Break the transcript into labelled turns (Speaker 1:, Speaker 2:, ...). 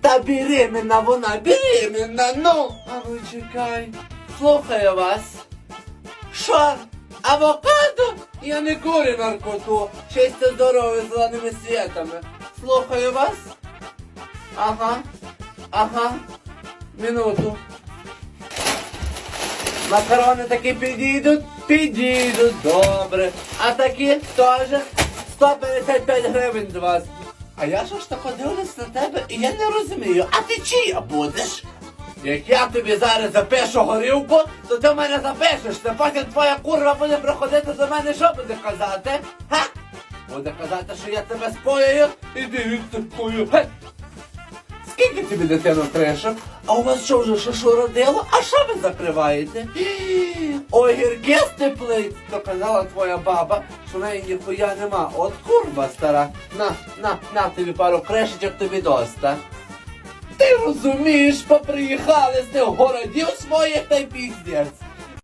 Speaker 1: Та беременна вона, беременна, ну. А ну чекай. Слухаю вас. Що? Авокадо? Я не курю наркоту. Щастя здоров'я зеленими світами. Слухаю вас. Ага. Ага. Минуту. Макарони таки підійдуть? Підійдуть, добре. А такі теж 155 гривень з вас. А я ж ж тако дивлюсь на тебе і я не розумію, а ти чия будеш? Як я тобі зараз запишу горілку, то ти мене запишешся, потім твоя курва буде приходити до мене, що буде казати? Ха? Буде казати, що я тебе споюю і дивіться спою. Скільки тобі дитину трешок? А у вас що вже шашу родило? А що ви закриваєте? Огірки степлить, то казала твоя баба, що в неї ніхуя нема. От курва стара. На, на, на тобі пару крешечок тобі доста. Ти розумієш, поприїхали з тих городів своїх та й піздець.